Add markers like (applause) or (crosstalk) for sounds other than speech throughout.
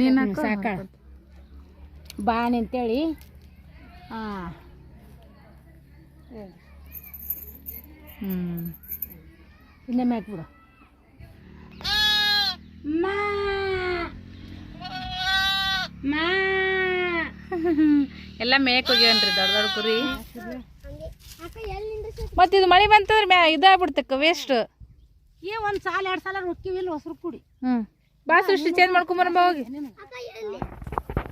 ನೀನ್ ಬಾಣಿ ಅಂತೇಳಿ ಹಾಂ. ಹ್ಞೂ ಹಾಕ್ಬಿಡು ಮಾ. ಮಾ. (laughs) ಎಲ್ಲ ಮೇಕ್ ಹೋಗ್ಯಾನ್ರಿ ದೊಡ್ಡ ದೊಡ್ಡ ಕುರಿ. ಮತ್ತೆ ಇದು ಮಳಿ ಬಂತಂದ್ರೆ ಮ್ಯಾ ಇದಾಗ್ಬಿಡ್ತಕ್ಕ ವೇಸ್ಟ್ ಏ ಒಂದು ಸಾಲ ಎರಡು ಸಾಲ ರೊಕ್ಕಿವಿಲ್ಲ ಹೊಸರು ಕುಡಿ. ಹ್ಮ್. ಬಾ ಸೃಷ್ಟಿ ಚೇಂಜ್ ಮಾಡ್ಕೊಂಬರಮ್ಮ ಹೋಗಿ.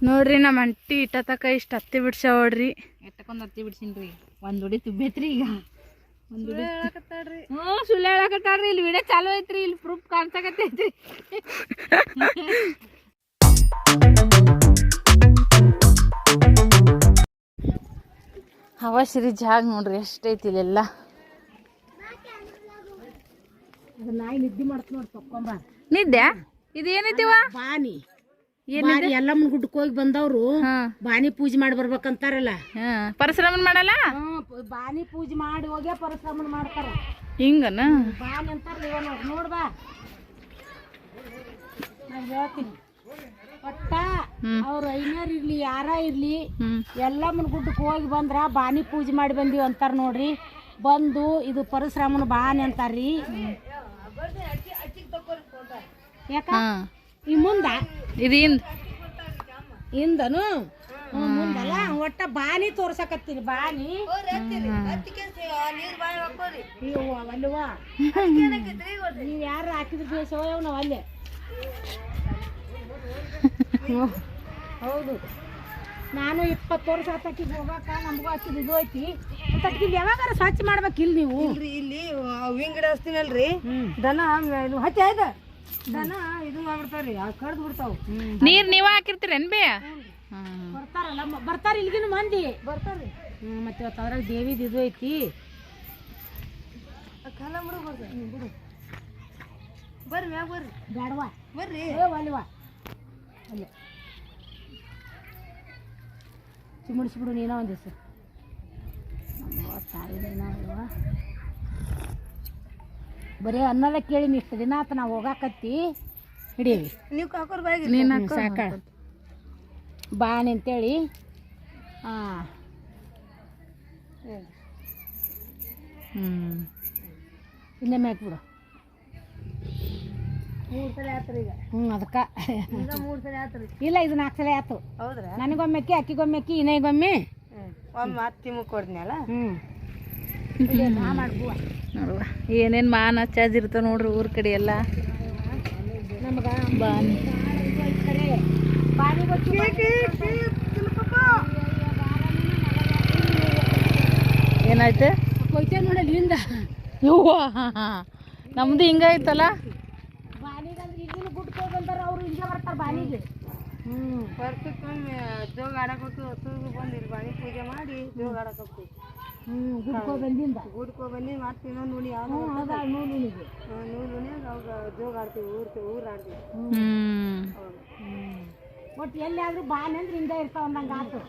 ನೋಡ್ರಿ ನಮ್ಮ ಅಂಟಿ ಇಟ್ಟ ತಕ ಇಷ್ಟ ಹತ್ತಿ ಬಿಡ್ಸಾವಡ್ರಿ ಎಟ್ಟಕೊಂಡ್ ಹತ್ತಿ ಬಿಡ್ಸಿನ್ರಿ. ಒಂದ್ ಉಡಿ ತುಂಬೇತ್ರಿ ಈಗ. ಒಂದು ಉಡಿ ಹ್ಞೂ ಸುಳ್ಳು ಹೇಳಕತ್ತಾಳ್ರಿ. ಇಲ್ಲಿ ವಿಡಿಯೋ ಚಾಲು ಐತ್ರಿ ಇಲ್ಲಿ ಪ್ರೂಫ್ ಕಾಣ್ಸಕತ್ತೈತ್ರಿ. ಹವಾ ಸಿರಿ ಜಾಗ ನೋಡ್ರಿ ಎಷ್ಟೈತಿ ಇಲ್ಲೆಲ್ಲ. ನಿದ್ದೆ? ಇದು ಏನೈತಿವ ಬಾನಿ. ಏನಿದೆ? ಎಲ್ಲಮ್ಮನ ಗುಡ್ಡಕ್ಕೆ ಹೋಗಿ ಬಂದವ್ರು. ಬಾನಿ ಪೂಜೆ ಮಾಡಿ ಬರ್ಬೇಕಂತಾರಲ್ಲ ಪರಶುರಾಮ ಪರಶುರಾಮನ್ ಮಾಡಲ್ಲ? ಬಾನಿ ಪೂಜೆ ಮಾಡಿ ಹೋಗಿ ಪರಶುರಾಮ ಮಾಡ್ತಾರ. ಹಿಂಗನ? ಬಾನಿ ಅಂತಾರ ಇವ ನೋಡ್ ನೋಡ್ ಬಾ. ನಾ ಹೇಳ್ತೀನಿ. ಒಟ್ಟ ಹ್ಮ್. ಅವ್ರ ಐನಾರ್ ಇರ್ಲಿ ಯಾರ ಇರ್ಲಿ ಎಲ್ಲಮ್ಮನ ಗುಡ್ಡಕ್ಕೆ ಹೋಗಿ ಬಂದ್ರ ಬಾನಿ ಪೂಜೆ ಮಾಡಿ ಬಂದಿವಿ ಅಂತಾರ ನೋಡ್ರಿ. ಬಂದು ಇದು ಪರಶುರಾಮನ ಬಾನಿ ಅಂತಾರ್ರಿ. ಯಾಕ? ಹಾ. ಈ ಮುಂದ? ಇದಿಂದ ಹಿಂದ್. ಹಿಂದನು? ಮುಂದಲ್ಲ? ಒಟ್ಟ ಬಾನಿ ತೋರ್ಸಕತ್ತೀನಿ ಬಾನಿ. ಅಲ್ಲವ್ವ. ನೀವ್ ಯಾರು ಹಾಕಿದ್ರು ಬೇಸವ ನಾವು ಅಲ್ಲೇ. ಹೌದು. ನಾನು ಇಪ್ಪತ್ತು ವರ್ಷ ಆತಕ್ಕಿಗೆ ಹೋಗಾಕ ನಮ್ಗೂ ಅಷ್ಟು ಇದು ಐತಿ. ಮತ್ತ್ ಇಲ್ಲಿ ಯಾವಾಗಾರ ಸ್ವಚ್ಛ ಮಾಡ್ಬೇಕಿಲ್ಲ ನೀವು? ಇಲ್ಲಿ ಹೂವಿನ ಗಿಡ ಹಚ್ತೀನಲ್ರಿ ದನ ಇದು ಹಚ್ಚ ಆಯ್ತ? ದನ ಇದು ಮಾಡ್ಬಿಡ್ತಾವ್ರಿ ಕಡ್ದು ಬಿಡ್ತಾವ. ನೀರ್ ನೀವ ಹಾಕಿರ್ತೀರೇನ್ ಬೇ? ಬರ್ತಾರಲ್ಲ ಮ- ಬರ್ತಾರ ಇಲ್ಲಿಗಿನ ಮಂದಿ. ಬರ್ತಾರ್ರಿ. ಹ್ಮ್ ಮತ್ತೆ ಇವತ್ತು ಅದ್ರಾಗ ದೇವಿದ ಇದು ಐತಿ. ಕಾಲ ಮುಡು ಬರ್ರಿ. ಬಿಡು. ಬರ್ರಿ ಮ್ಯಾಗ ಬರ್ರಿ. ಬೇಡವಾ ಬರ್ರಿ. ಏ ಒಲ್ವಾ ಅಲ್ಲೇ. ಚಿಮುಡಿಸ್ಬಿಡು ನೀನ ಒಂದು ದಿವಸ. ಅಲ್ವಾ? ಬರೀ ಅನ್ನದ ಕೇಳಿ ಇಷ್ಟು ದಿನ ಆತ ನಾವು ಹೋಗಾಕತ್ತಿ. ಹಿಡೀವಿ ನೀವು ಕಾಕೋರ್ ಬಾಯಿಗೆ ನೀನ್ ಸಾಕ. ಬಾಣಿ ಅಂತೇಳಿ ಹಾಂ ಹ್ಮ್. ಇನ್ನೊಮ್ಮೆ ಹಾಕ್ಬಿಡು. ಮೂರ್ ಸಲ ಆತ್ರಿ ಈಗ. ಹ್ಞೂ ಅದಕ್ಕೆ. ಈಗ ಮೂರ್ ಸಲ ಆತ್ರಿ. ಇಲ್ಲ ಇದು ನಾಲ್ಕು ಸಲ ಆಯ್ತು ಹೌದ್ರಾ? ನನಗೊಮ್ಮೆ ಅಕ್ಕಿ ಅಕ್ಕಿಗೊಮ್ಮೆ ಅಕ್ಕಿ ಇನ್ನೈಗೊಮ್ಮೆ. ಹ್ಮ್. ಒಮ್ಮೆ ಅತ್ತಿ ತಿಮ್ಮಕ್ ಕೊಡ್ದ್ನಲ್ಲ ಹ್ಞೂ ನೋಡುವ. ಏನೇನ್ ಮಾನ ಚಾರ್ಜ್ ಇರ್ತಾವ ನೋಡ್ರಿ ಊರ ಕಡೆ ಎಲ್ಲ. ಏನಾಯ್ತು? ಯವ್ವ. ನಮ್ದು ಹಿಂಗಾಯ್ತಲ್ಲ ಬಂದಾರ ಹ್ಞೂ ಜೋಗ ಆಡಕ್ ಹೋಗ್ತೀವಿ ಹೊಸೂರ್ಗು ಬಂದು ಇಲ್ಲಿ ಬಾಣಿ ಪೂಜೆ ಮಾಡಿ ಜೋಗ ಆಡಕ್ ಹೋಗ್ತೀವಿ. ಹ್ಞೂ ಗುಡ್ಕೋ ಬಂದಿಂದ. ಗುಡ್ಕೋ ಬಂದು ಮತ್ತೆ ಇನ್ನೊಂದು ನುಡಿ ಅವಾಗ ಜೋಗ ಆಡ್ತೀವಿ ಊರ್ ಆಡ್ತೀವಿ. ಒಟ್ಟು ಎಲ್ಲಿಯಾದ್ರೂ ಬಾನೆ ಅಂದ್ರೆ ಹಿಂದೆ ಇರ್ತಾವ ಅಂದಂಗೆ ಆತು.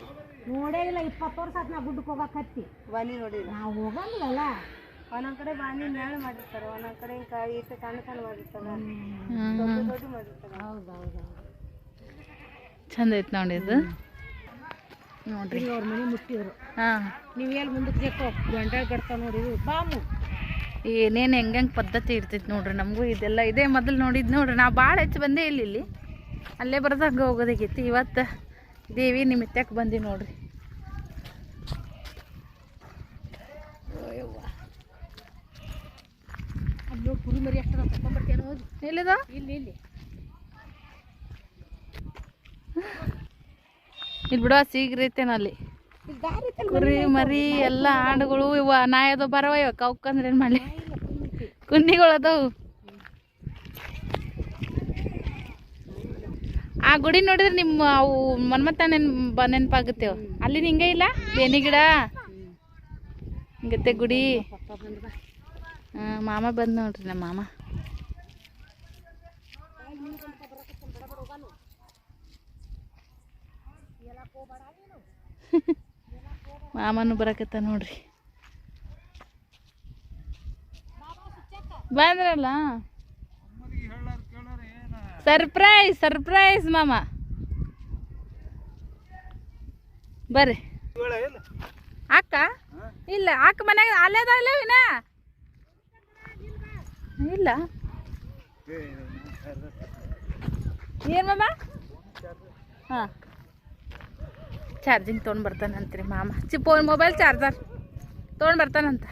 ನೋಡೇ ಇಲ್ಲ ಇಪ್ಪತ್ತು ವರ್ಷ ಆತ್ ನಾ ಗುಡ್ಡಕ್ಕೆ ಹೋಗಕ್ಕೆ ಹತ್ತಿ. ಬಾನಿ ನೋಡಿಲ್ಲ ನಾವು ಹೋಗಂಗಿಲ್ಲಲ್ಲ. ಒಂದೊಂದ್ ಕಡೆ ಬಾನಿ ಮೇಳ ಮಾಡಿರ್ತಾರ ಒಂದೊಂದ್ ಕಡೆ ಹಿಂಗ ಈಟ ಸಣ್ಣ ಸಣ್ಣ ಮಾಡಿರ್ತಾರ. ಹ್ಮ್. ದೊಡ್ಡ ದೊಡ್ಡ ಮಾಡಿರ್ತಾರ. ಹೌದು ಹೌದು ಚಂದ ಐತ್ ನೋಡಿ ಇದು. ನೋಡ್ರಿ. ಅವ್ರ ಮನೆ ಮುಟ್ಟಿದ್ರು. ಹಾಂ. ನೀವು ಎಲ್ಲಿ ಮುಂದಕ್ಕೆ ಜಕ್ಕೋ ಗಂಟೆ ಕಟ್ತಾವ ನೋಡಿ ಇದು ಬಾಮು ಏನೇನ್ ಹೆಂಗ್ ಪದ್ಧತಿ ಇರ್ತೈತಿ ನೋಡ್ರಿ ನಮಗೂ ಇದೆಲ್ಲ ಇದೇ ಮೊದಲು ನೋಡಿದ್ದು ನೋಡ್ರಿ. ನಾ ಭಾಳ ಹೆಚ್ಚು ಬಂದೇ ಇಲ್ಲಿ ಇಲ್ಲಿ. ಅಲ್ಲೇ ಬರ್ದಾಗ ಹೋಗೋದಾಗೈತಿ. ಇವತ್ತು ದೇವಿ ನಿಮಿತ್ತಕ್ಕೆ ಬಂದಿ ನೋಡ್ರಿ. ಕುರಿ ಮರಿ ಎಷ್ಟು ತಗೊಂಡ್ಬರ್ತೇನೆ ಹೋಗಿ ಎಲ್ಲಿದ? ಇಲ್ಲಿ ಇಲ್ಲಿ. ಇಲ್ಲಿ ಬಿಡುವ ಸೀಗ್ರೈತೇನ ಅಲ್ಲಿ. ಇಲ್ಲಿ ಕುರಿ, ಮರಿ, ಎಲ್ಲ ಆಡುಗಳು ಇವ ನಾಯದ ಬರವ ಇವ ಕವ್ಕಂದ್ರೆ ಏನು ಮಾಡಲಿ? ಕುನ್ನಿಗಳದವು ಆ ಗುಡಿ ನೋಡಿದ್ರೆ ನಿಮ್ಮ ಅವು ಮನ್ಮತ್ತ ನೆನ್ ನೆನಪಾಗುತ್ತೇವ ಅಲ್ಲಿ ಹಿಂಗೆ ಇಲ್ಲ? ಬೇನಿ ಗಿಡ? ಹಿಂಗತ್ತೆ ಗುಡಿ. ಹಾಂ ಮಾಮ ಬಂದ್ ನೋಡ್ರಿ ನಮ್ಮ ಮಾಮ. (laughs) ಮಾಮನು ಬರಕತ್ತ ನೋಡ್ರಿ. ಬಂದ್ರಲ್ಲ? ಸರ್ಪ್ರೈಸ್ ಸರ್ಪ್ರೈಸ್ ಮಾಮ. ಬರ್ರಿ. ಅಕ್ಕ? ಇಲ್ಲ, ಅಕ್ಕ ಮನ್ಯಾಗ ಅಲ್ಲೇದ ಇಲ್ಲ ವಿನ? ಇಲ್ಲ. ಏನ್ ಮಾಮ? ಹಾಂ. ಚಾರ್ಜಿಂಗ್ ತೊಗೊಂಡು ಬರ್ತಾನಂತ್ರಿ ಮಾಮ. ಚಿ ಫೋನ್ ಮೊಬೈಲ್ ಚಾರ್ಜರ್. ತೊಗೊಂಡು ಬರ್ತಾನಂತ.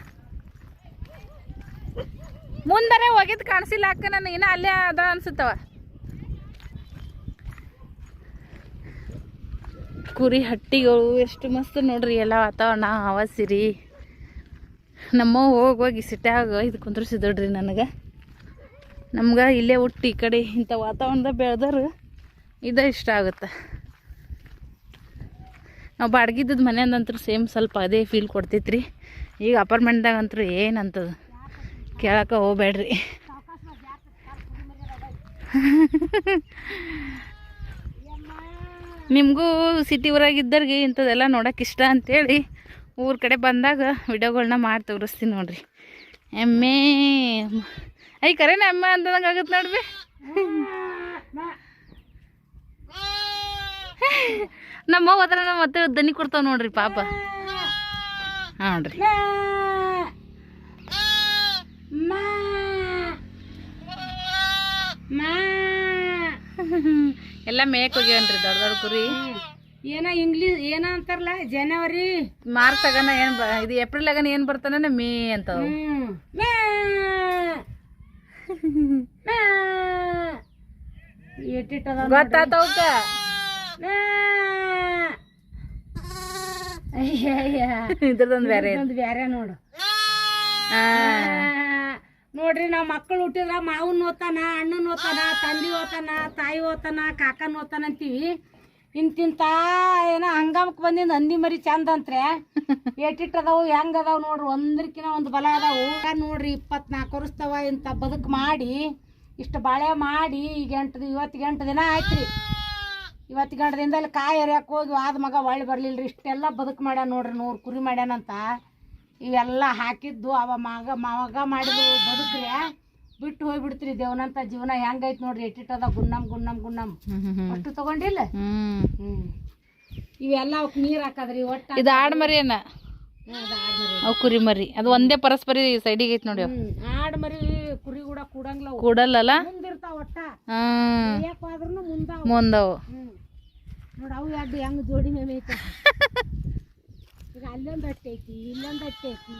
ಮುಂದನೇ ಹೋಗಿದ್ದು ಕಾಣಿಸಿಲ್ಲ ಅಕ್ಕ ನನಗೆ. ಇನ್ನ ಅಲ್ಲೇ ಅದ ಅನ್ಸುತ್ತವ. ಕುರಿ ಹಟ್ಟಿಗಳು ಎಷ್ಟು ಮಸ್ತ್ ನೋಡ್ರಿ ಎಲ್ಲ ವಾತಾವರಣ ಹವ ಸಿರಿ ನಮ್ಮ ಹೋಗಿ ಹೋಗಿ ಸಿಟ್ಯಾಗ ಇದು ಕುಂದ್ರಿಸಿದ್ರಿ ನನಗೆ. ನಮ್ಗೆ ಇಲ್ಲೇ ಹುಟ್ಟಿ ಈ ಕಡೆ ಇಂಥ ವಾತಾವರಣದಾಗ ಬೆಳೆದ್ರೆ ಇದು ಇಷ್ಟ ಆಗುತ್ತೆ. ನಾವು ಬಾಡ್ಗಿದ್ದದ ಮನೆಯಂದಂತೂ ಸೇಮ್ ಸ್ವಲ್ಪ ಅದೇ ಫೀಲ್ ಕೊಡ್ತೈತ್ರಿ. ಈಗ ಅಪಾರ್ಟ್ಮೆಂಟ್ದಾಗ ಅಂತೂ ಏನಂತದ? ಕೇಳಕ್ಕೆ ಹೋಗ್ಬೇಡ್ರಿ. ನಿಮಗೂ ಸಿಟಿ ಊರಾಗಿದ್ದವ್ರಿಗೆ ಇಂಥದ್ದೆಲ್ಲ ನೋಡೋಕೆ ಇಷ್ಟ ಅಂತೇಳಿ ಊರ ಕಡೆ ಬಂದಾಗ ವಿಡಿಯೋಗಳನ್ನ ಮಾಡಿ ತೋರಿಸ್ತೀನಿ ನೋಡ್ರಿ. ಎಮ್ಮೆ. ಐ ಕರೆನ ಎಮ್ಮೆ ಅಂತದಂಗೆ ಆಗುತ್ತೆ ನೋಡ್ರಿ (laughs) ನಮ್ಮ ಹೋದ್ರ ಮತ್ತೆ ದನಿ ಕೊಡ್ತಾವ ನೋಡ್ರಿ ಪಾಪ. ಹಾಂ ನೋಡ್ರಿ. ಮಾ ಮಾ ಎಲ್ಲ ಮೇಕ್ ಹೋಗ್ಯಾವನ್ರಿ ದೊಡ್ಡ ದೊಡ್ಡ ಕುರಿ. ಏನ ಇಂಗ್ಲೀಷ್ ಏನ ಅಂತಾರಲ್ಲ ಜನವರಿ ಮಾರ್ಚ್ ಆಗನ ಏನು ಇದು ಏಪ್ರಿಲ್ ಆಗನ ಏನ್ ಬರ್ತಾನ ಮೇ ಅಂತ ಹ್ಮ್ ಮೇ ಮೇ ಎಟ್ಟಿಟ್ಟದ ಗೊತ್ತಾತವಕ್ಕ ಇದ್ರದೊಂದು ಬೇರೆ ಒಂದು ಬ್ಯಾರೆ ನೋಡು. ನೋಡ್ರಿ ನಾವ್ ಮಕ್ಕಳು ಹುಟ್ಟಿದ್ರ ಮಾವನ್ ಓದ್ತಾನ ಅಣ್ಣನ್ ಓದ್ತಾನ ತಂದಿ ಓದ್ತಾನ ತಾಯಿ ಓದ್ತಾನ ಕಾಕನ್ ಓದ್ತಾನ ಅಂತೀವಿ. ಇಂತಿಂತ ಏನ ಹಂಗಾಮಕ್ ಬಂದಿಂದ ಹಂದಿ ಮರಿ ಚಂದ ಅಂತ್ರೆ. ಎಟ್ಟಿಟ್ ಅದಾವು ಹೆಂಗ್ ಅದಾವ ನೋಡ್ರಿ ಒಂದ್ರಕಿನ ಒಂದು ಬಲ ಅದಾವ. ನೋಡ್ರಿ ಇಪ್ಪತ್ನಾಲ್ಕು ವರ್ಷದವ ಇಂತ ಬದುಕು ಮಾಡಿ ಇಷ್ಟು ಬಾಳೆ ಮಾಡಿ ಈಗ ಎಂಟು ಇವತ್ತಿಗೆ ಎಂಟು ದಿನ ಆಯ್ತ್ರಿ. ಇವತ್ತಿಗೆ ಎಂಟು ದಿನದಲ್ಲಿ ಕಾಯಿ ಎರಿಯಕ್ಕೆ ಹೋಗಿ ಆದ ಮಗ ಒಳ್ಳೆ ರೀ ಇಷ್ಟೆಲ್ಲ ಬದುಕು ಮಾಡ್ಯಾನ ನೋಡ್ರಿ ನೂರು ಕುರಿ ಮಾಡ್ಯಾನಂತ ಇವೆಲ್ಲ ಹಾಕಿದ್ದು ಅವ ಮಗ ಮಗ ಮಾಡಿದ ಬದುಕ್ರಿ ಬಿಟ್ಟು ಹೋಗ್ಬಿಡ್ತೀರಿ ದೇವನಂತ ಜೀವನ ಹೆಂಗೈತೆ ನೋಡ್ರಿ ಎಟ್ಟಿಟ್ಟದ ಗುನ್ನಮ್ ಗುನ್ನಮ್ ಗುನ್ನಮ್ ಹ್ಮ್ ಹ್ಮ್ ಹ್ಮ್. ಅಷ್ಟು ತಗೊಂಡಿಲ್ಲ? ಇವೆಲ್ಲ ಅವಕ್ ನೀರು ಹಾಕದ್ರಿ ಒಟ್ಟ ಇದು ಆಡ್ ಅವು ಕುರಿ ಮರಿ. ಅದು ಒಂದೇ ಪರಸ್ಪರಿ ಸೈಡಿಗೆ ಐತಿ ನೋಡಿ ಕೂಡಲ್ಲ ಆಡ್ ಮರಿ ಕುರಿ ಕೂಡ ಕೂಡಂಗಿಲ್ಲ. ಕೂಡಲ್ಲಲ್ಲ? ಮುಂದಾವ. ನೋಡಿ ಅವು ಎರಡು ಹೆಂಗ್ ಜೋಡಿ ಮೇಲೆ ಐತೆ. (laughs) ಈಗ ಅಲ್ಲೊಂದು ಅಟ್ಟೆ ಐತಿ ಇಲ್ಲೊಂದು ಅಟ್ಟೆ ಐತಿ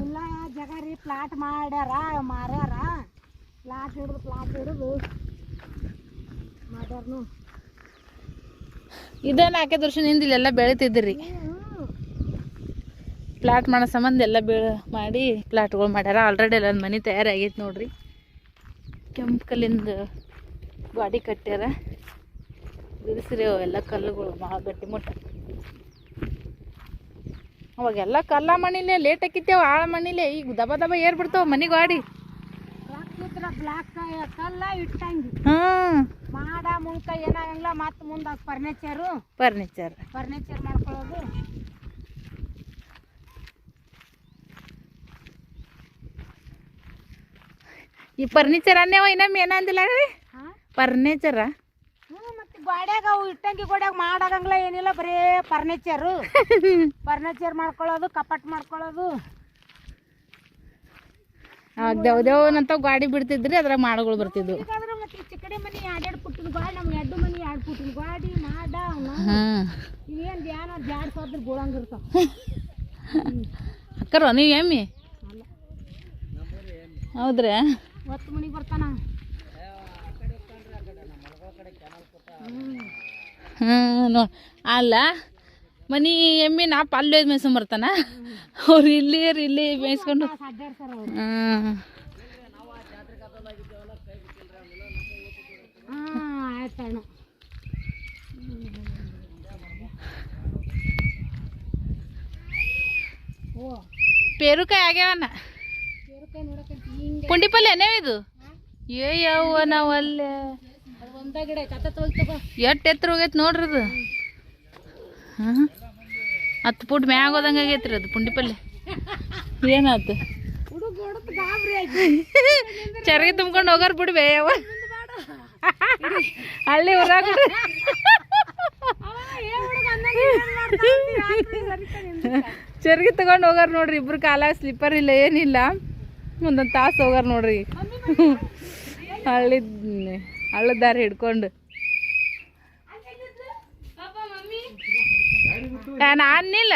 ಎಲ್ಲ ಜಾಗ ರೀ ಪ್ಲಾಟ್ ಮಾಡ್ಯಾರ ಮಾರ್ಯಾರ. ಪ್ಲಾಟ್ ಹಿಡಿದು ಪ್ಲಾಟ್ ಹಿಡಿದು. ಮಾಡ್ಯಾರ್ನು. ಇದ ನಾಲ್ಕೈದು ವರ್ಷದಿಂದ ಇಲ್ಲೆಲ್ಲ ಬೆಳಿತಿದ್ರಿ. ಪ್ಲಾಟ್ ಮಾಡೋ ಸಂಬಂಧ ಎಲ್ಲ ಬೀಳ ಮಾಡಿ ಪ್ಲಾಟ್ಗಳು ಮಾಡ್ಯಾರ. ಆಲ್ರೆಡಿ ಎಲ್ಲ ಮನೆ ತಯಾರಾಗೈತೆ ನೋಡ್ರಿ. ಕೆಂಪು ಕಲ್ಲಿಂದ ಗಾಡಿ ಕಟ್ಟ್ಯಾರ. ಬಿಡಿಸಿರಿ ಅವೆಲ್ಲ ಕಲ್ಲುಗಳು ಭಾಳ ಗಟ್ಟಿ ಮುಟ್ಟ. ಅವಾಗೆಲ್ಲ ಕಲ್ಲ ಮಣಿಲೆ ಲೇಟ್ ಹಾಕಿತ್ತೇವ ಆಳ ಮಣಿಲೇ. ಈಗ ದಬ ದಬ ಏರ್ ಬಿಡ್ತಾವ ಮನೆ ಗಾಡಿ ಮಾಡ ಮುಂಕ ಏನಾಗಂಗಿಲ್ಲ ಮತ್ತೆ ಮುಂದೆ ಫರ್ನಿಚರು ಫರ್ನಿಚರ್ ಫರ್ನಿಚರ್ ಮಾಡ್ಕೊಳ್ಳೋದು ಈ ಫರ್ನಿಚರ್ ಅನ್ನೇವ ಇನ್ನೊಮ್ಮೆ ಏನಂದಿಲ್ಲ ರೀ? ಹಾಂ? ಫರ್ನಿಚರ ಮತ್ತೆ ಗೋಡ್ಯಾಗ ಅವು ಇಟ್ಟಂಗಿ ಗೋಡ್ಯಾಗ ಮಾಡಾಗಂಗಿಲ್ಲ ಏನಿಲ್ಲ ಬರೀ ಫರ್ನಿಚರು ಫರ್ನಿಚರ್ ಮಾಡ್ಕೊಳ್ಳೋದು ಕಪಟ್ ಮಾಡ್ಕೊಳ್ಳೋದು. ದೇವ್ ದೇವ್ನಂತ ಗಾಡಿ ಬಿಡ್ತಿದ್ರಿ ಅದ್ರಾಗ ಮಾಡಗಳು ಬರ್ತಿದ್ವು. ಮತ್ತೆ ಚಿಕ್ಕಡೆ ಮನೆ ಎರಡೆರಡು ಪುಟ್ಟಿನ ಗಾಡಿ ನಮ್ಮ ಎರಡು ಮನೆ ಎರಡು ಪುಟ್ಟಿನ ಗಾಡಿ ಮಾಡ ಹ್ಮ್. ಇವೇನು ಧ್ಯಾನ ಜಾಡ್ ಸೋದ್ರ ಗೋಳಂಗಿರ್ತಾವ (laughs) ಅಕ್ಕರ ನೀವು ಎಮ್ಮಿ? ಹೌದ್ರಾ? ಒತ್ತು ಮನಿಗೆ ಬರ್ತಾನ? ಹ್ಮ್ ನೋ ಅಲ್ಲ ಮನಿ ಎಮ್ಮಿ ನಾ ಪಲ್ಯ ಮೇಯ್ಸ್ಕೊಂಬರ್ತಾನ ಅವ್ರು ಇಲ್ಲಿ ಇಲ್ಲಿ ಮೇಯ್ಸ್ಕೊಂಡು. ಹಾಂ ಪೇರುಕಾಯಿ ಆಗ್ಯಾವಣ್ಣ ಪುಂಡಿ ಪಲ್ಯ ಏನೇವ್ ಇದು? ಏ ಯವ್ವ, ನಾವು ಅಲ್ಲೇ. ಎಷ್ಟು ಎತ್ತರ ಹೋಗೈತೆ ನೋಡ್ರಿ ಅದು. ಹತ್ತು ಪುಟ್ ಮ್ಯಾಗ ಹೋದಂಗೆ ಆಗೈತ್ರಿ ಅದು ಪುಂಡಿ ಪಲ್ಯ. ಏನಾಯ್ತು ಚರಗಿ ತುಂಬ್ಕೊಂಡು ಹೋಗಾರ ಬಿಡ್ಬೇ ಯವ್ವ. ಅಲ್ಲಿ ಊರಾಗ ಚರ್ಗಿ ತಗೊಂಡು ಹೋಗಾರ ನೋಡ್ರಿ, ಇಬ್ರು ಕಾಲಾಗ ಸ್ಲಿಪ್ಪರ್ ಇಲ್ಲ, ಏನಿಲ್ಲ. ಒಂದೊಂದು ತಾಸು ಹೋಗಾರ ನೋಡ್ರಿ. ಹಳ್ಳಿ ಹಳ್ಳದ ದಾರಿ ಹಿಡ್ಕೊಂಡು. ನಾನು ಅನ್ನಿಲ್ಲ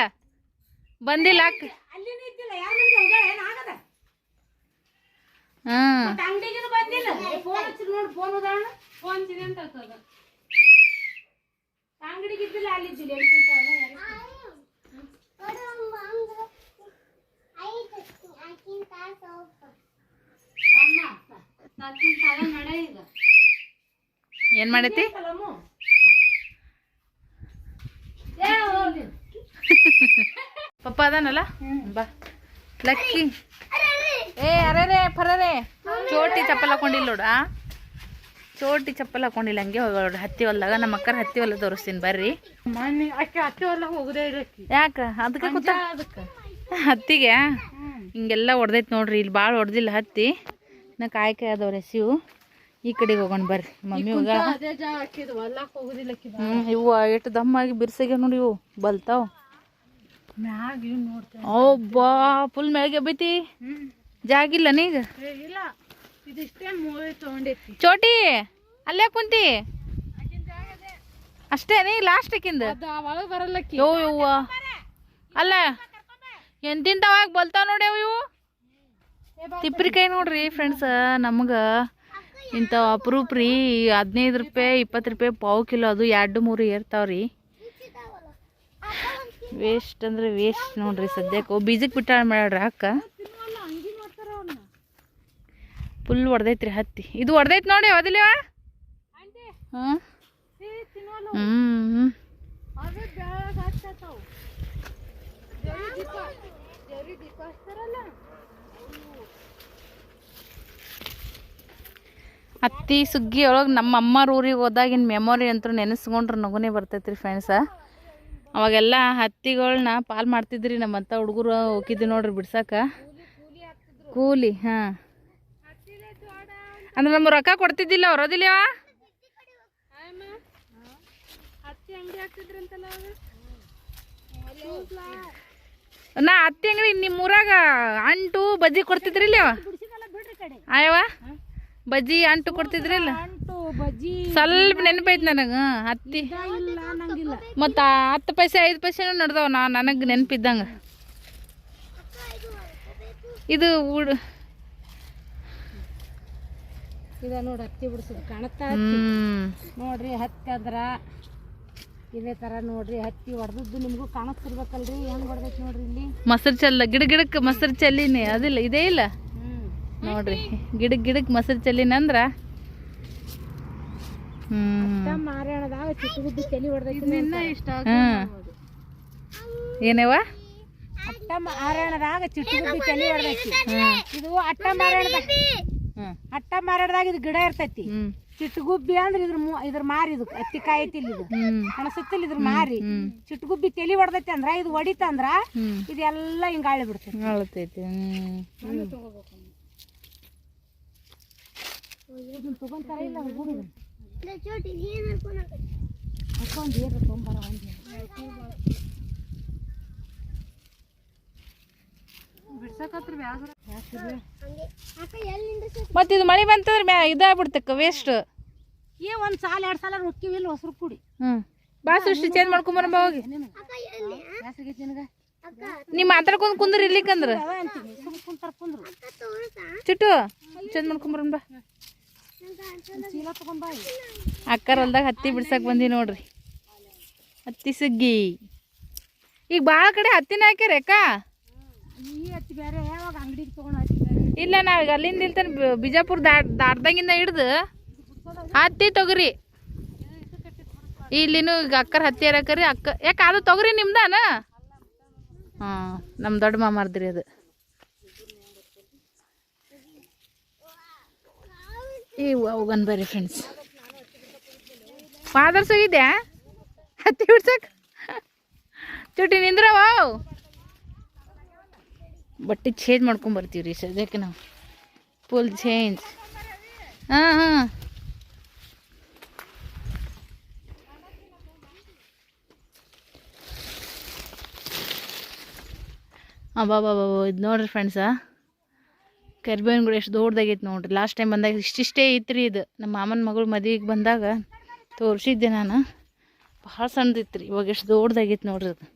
ಬಂದಿಲ್ಲ ಅಕ್ಕ. ಅಲ್ಲಿನೂ ಇದ್ದಿಲ್ಲ ಯಾರ ಮನೆಗೆ ಹೋಗ್ಯಾಳ ಏನ್ ಆಗದ ಹಾಂ ಏನು ಮಾಡೈತಿ ಪಪ್ಪ ಅದಾನಲ್ಲ? ಬಾ. ಲಕ್ಕಿ. ಏ ಅರೇ ಪರರೇ. ಚೋಟಿ ಚಪ್ಪಲ್ ಹಾಕೊಂಡಿಲ್ಲ ನೋಡ ಚೋಟಿ ಚಪ್ಪಲ್ ಹಾಕೊಂಡಿಲ್ಲ ಹಂಗೆ ಹೋಗ ನೋಡ್ರಿ ಹತ್ತಿ ಹೊಲ್ದಾಗ ನಮ್ಮ ಅಕ್ಕರ ಹತ್ತಿ ಹೊಲ ತೋರಿಸ್ತೀನಿ ಬರ್ರಿ. ಹತ್ತಿ ಹೊಲ ಹೋಗುದೇ ಇರಕ್ಕಿ ಯಾಕ? ಅದಕ್ಕೆ ಕೂತ? ಅದಕ್ಕೆ. ಹತ್ತಿಗೆ? ಹಿಂಗೆಲ್ಲ ಹೊಡೆದೈತೆ ನೋಡ್ರಿ ಇಲ್ಲಿ ಭಾಳ ಹೊಡೆದಿಲ್ಲ ಹತ್ತಿ. ನಾ ಕಾಯಿ ಕಾಯಿ ಅದಾವ್ರಿ ಸೀವು ಈ ಕಡೆಗೆ ಹೋಗೋಣ ಬರ್ರಿ ಮಮ್ಮಿ ಹ್ಞೂ ಇವು ಎಷ್ಟು ದಮ್ಮಾಗಿ ಬಿರ್ಸಾಗ ನೋಡಿ ಇವು ಬಲ್ತಾವ್. ಮ್ಯಾಗ ಇವ್ ನೋಡ್ತೇವೆ. ಬಾ ಫುಲ್ ಮ್ಯಾಗೆ ಬೈತಿ ಜಾಗಿಲ್ಲ ನೀಗ ಚೋಟಿ ಅಲ್ಲೇ ಕುಂತಿ? ಅಷ್ಟೇ ನೀ ಲಾಸ್ಟ್ ಅಕ್ಕಿಂದ? ಅಲ್ಲ ಎಂತಿಂತವಾಗ ಬಲ್ತಾವ ನೋಡ್ಯಾವ ಇವು? ತಿಪ್ರಿಕಾಯಿ ನೋಡ್ರಿ ಫ್ರೆಂಡ್ಸ್ ನಮ್ಗೆ ಇಂಥವು ಅಪರೂಪ ರೀ ಹದಿನೈದು ರೂಪಾಯಿ ಇಪ್ಪತ್ತು ರೂಪಾಯಿ ಪಾವು ಕಿಲೋ ಅದು ಎರಡು ಮೂರು ಏರ್ತಾವ್ರಿ. ವೇಸ್ಟ್ ಅಂದ್ರೆ ವೇಸ್ಟ್ ನೋಡ್ರಿ ಸದ್ಯಕ್ಕೆ. ಬೀಜಕ್ಕೆ ಬಿಟ್ಟಾಳ ಮಾಡ್ಯಾಡ್ರಿ ಅಕ್ಕ. ಫುಲ್ ಹೊಡೆದೈತ್ರಿ ಹತ್ತಿ. ಇದು ಹೊಡೆದೈತಿ ನೋಡಿ ಅದಿಲ್ಲ ಹ್ಞೂ ಹ್ಞೂ ಹತ್ತಿ ಸುಗ್ಗಿ ಒಳಗೆ ನಮ್ಮ ಅಮ್ಮರ ಊರಿಗೆ ಹೋದಾಗಿನ ಮೆಮೊರಿ ಅಂತೂ ನೆನೆಸ್ಕೊಂಡ್ರೆ ನಗುನೇ ಬರ್ತೈತ್ರಿ ಫ್ರೆಂಡ್ಸ ಅವಾಗೆಲ್ಲ ಹತ್ತಿಗಳನ್ನ ಪಾಲ್ ಮಾಡ್ತಿದ್ರಿ ನಮ್ಮಂಥ ಹುಡುಗರು ಹೋಗಿದ್ವಿ ನೋಡ್ರಿ ಬಿಡ್ಸಕ್ಕ ಕೂಲಿ, ಹಾಂ. ಅಂದ್ರೆ ನಮ್ಗೆ ರೊಕ್ಕ ಕೊಡ್ತಿದ್ದಿಲ್ಲ ಅವ್ರದಿಲ್ಲವ ಹತ್ತಿ ಅಂಗಡಿ ಹಾಕ್ತಿದ್ರಂತಲ್ಲ ನಾ ಹತ್ತಿ ಅಂಗಡಿ ನಿಮ್ಮ ಊರಾಗ ಅಂಟು ಬಜ್ಜಿ ಕೊಡ್ತಿದ್ರಿಲ್ಲ ಅಯ್ಯವ ಬಜ್ಜಿ ಅಂಟು ಕೊಡ್ತಿದ್ರಿಲ್ಲ? ಸ್ವಲ್ಪ ನೆನಪೈತ್ ನನಗೆ ಹತ್ತಿ ಮತ್ತು ಹತ್ತು ಪೈಸೆ ಐದು ಪೈಸೆನೂ ನಡ್ದವ ನಾ ನನಗೆ ನೆನಪಿದ್ದಂಗೆ. ಇದು ಉಡ್ ಇದ ನೋಡಿ ಹತ್ತಿ ಬಿಡ್ಸೋದು ಕಾಣುತ್ತಾ ನೋಡ್ರಿ ಹತ್ತಿ ಅಂದ್ರ. ಇದೇ ತರ ನೋಡ್ರಿ ಹತ್ತಿ ಹೊಡೆದದ್ದು ನಿಮಗೂ ಕಾಣಿಸ್ತಿರ್ಬೇಕಲ್ರಿ ಹೆಂಗ್ ಹೊಡ್ದೈತಿ ನೋಡ್ರಿ ಇಲ್ಲಿ? ಮೊಸರು ಚೆಲ್ಲ ಗಿಡ ಗಿಡಕ್ಕೆ ಮೊಸರು ಚೆಲ್ಲಿನಿ ಅದಿಲ್ಲ ಇದೇ ಇಲ್ಲ. ಹ್ಮ್. ನೋಡ್ರಿ ಗಿಡ ಗಿಡಕ್ಕೆ ಮೊಸರು ಚೆಲ್ಲಿನ ಅಂದ್ರ? ಏನೇವಾ ಮಾರಾಯಣದಾಗ ಚಲಿ ತಲಿ ಹೊಡೆದೈತಿ ಏನವ? ಅಟ್ಟ ಮಾರಾಯಣದಾಗ ಚಿಟ್ಟಗುದ್ದಿ ತಲಿ ಹೊಡೆದೈತಿ ಇದು ಅಟ್ಟ ಮಾರಾಯಣದಾಗ ಹ್ಮ್ ಅಟ್ಟ ಮಾರಾಡದಾಗ ಇದು ಗಿಡ ಇರ್ತೈತಿ. ಚಿಟ್ಟಗುಬ್ಬಿ ಅಂದ್ರೆ ಇದ್ರ ಮು- ಇದ್ರ ಮಾರಿ ಇದು ಹತ್ತಿಕಾಯಿ ಕಾಯಿ ಐತಿಲ್ ಇದು. ಹಣ ಸುತ್ತಲ್ಲಿ ಇದ್ರ ಮಾರಿ. ಚಿಟ್ಟಗುಬ್ಬಿ ತಲಿ ಹೊಡೆದೈತಿ ಅಂದ್ರ ಇದು ಹೊಡಿತಂದ್ರ ಅಂದ್ರ ಇದೆಲ್ಲ ಹಿಂಗ ಆಳಿ ಬಿಡ್ತೈತಿ. ಅಳತೈತಿ ತಗೊಂತಾರ ಇಲ್ಲ ಹಾಕೊಂಡ್ ಏನ್ರ ತೊಗೊಂಬಾರ ಮತ್ತೆ ಇದು ಮಳೆ ಬಂತಂದ್ರೆ ಮ್ಯಾ ಇದಾಗ್ಬಿಡ್ತಕ್ಕ ವೇಸ್ಟ್ ಏ ಒಂದ್ ಸಾಲ ಎರಡ್ ಸಾಲ ರೊಕ್ಕಿವಿಲ್ಲ ಹೊಸರು ಕುಡಿ. ಹ್ಮ್. ಬಾ ಸೃಷ್ಟಿ ಚೇಂಜ್ ಮಾಡ್ಕೊಂಬರಮ್ಮ ಹೋಗಿ. ನಿಮ್ಮ ಮಾತಾಡ್ಕೊಂಡ್ ಕುಂದ್ರ ಇರ್ಲಿಕ್ಕಂದ್ರ. ಚಿಟ್ಟು ಚೇಂಜ್ ಮಾಡ್ಕೊಂಬರನ್ ಬಾ. ಅಕ್ಕರ ಹೊಲ್ದಾಗ ಹತ್ತಿ ಬಿಡ್ಸಕ್ ಬಂದಿ ನೋಡ್ರಿ. ಹತ್ತಿ ಸುಗ್ಗಿ. ಈಗ ಭಾಳ ಕಡೆ ಹತ್ತಿನ ಹಾಕ್ಯಾರ ಅಕ್ಕ. ಇಲ್ಲ ನಾವೀಗ ಅಲ್ಲಿಂದ ಇಲ್ತಾನೆ ಬಿಜಾಪುರ ದಾಟ್ ದಾಟ್ದಾಗಿಂದ ಹಿಡ್ದು ಹತ್ತಿ ತೊಗರಿ. ಇಲ್ಲಿನೂ ಈಗ ಅಕ್ಕರ್ ಹತ್ತಿ ಹರಕರಿ ಅಕ್ಕ ಯಾಕೆ ಅದು ತೊಗರಿ ನಿಮ್ದಾನ? ಹಾಂ ನಮ್ಮ ದೊಡ್ಡ ಮಾಮಾರ್ದ್ರಿ ಅದು. ಈ ಹೋಗನ್ ಬರ್ರಿ ಫ್ರೆಂಡ್ಸ್ ಫಾದರ್ಸ್ ಹೋಗಿದ್ಯಾ ಹತ್ತಿ ಬಿಡ್ಸಕ್? ಚುಟ್ಟಿ ನಿಂದ್ರವ ಬಟ್ಟೆ ಚೇಂಜ್ ಮಾಡ್ಕೊಂಬರ್ತೀವಿ ರೀ ಸದ್ಯಕ್ಕೆ ನಾವು ಫುಲ್ ಚೇಂಜ್ ಹಾಂ ಹಾಂ. ಹಾಂ ಬಾಬಾ ಬಾಬಾ ಇದು ನೋಡ್ರಿ ಫ್ರೆಂಡ್ಸ ಕರಿಬೇವಿನ ಗಿಡ ಎಷ್ಟು ದೊಡ್ಡದಾಗೈತೆ ನೋಡ್ರಿ. ಲಾಸ್ಟ್ ಟೈಮ್ ಬಂದಾಗ ಇಷ್ಟಿಷ್ಟೇ ರೀ ಇದು. ನಮ್ಮ ಮಾಮನ ಮಗಳು ಮದುವೆಗೆ ಬಂದಾಗ ತೋರಿಸಿದ್ದೆ ನಾನು. ಭಾಳ ಸಣ್ಣದಿತ್ತು ರೀ ಇವಾಗ ಎಷ್ಟು ದೊಡ್ಡದಾಗೈತೆ ನೋಡ್ರಿ ಅದು.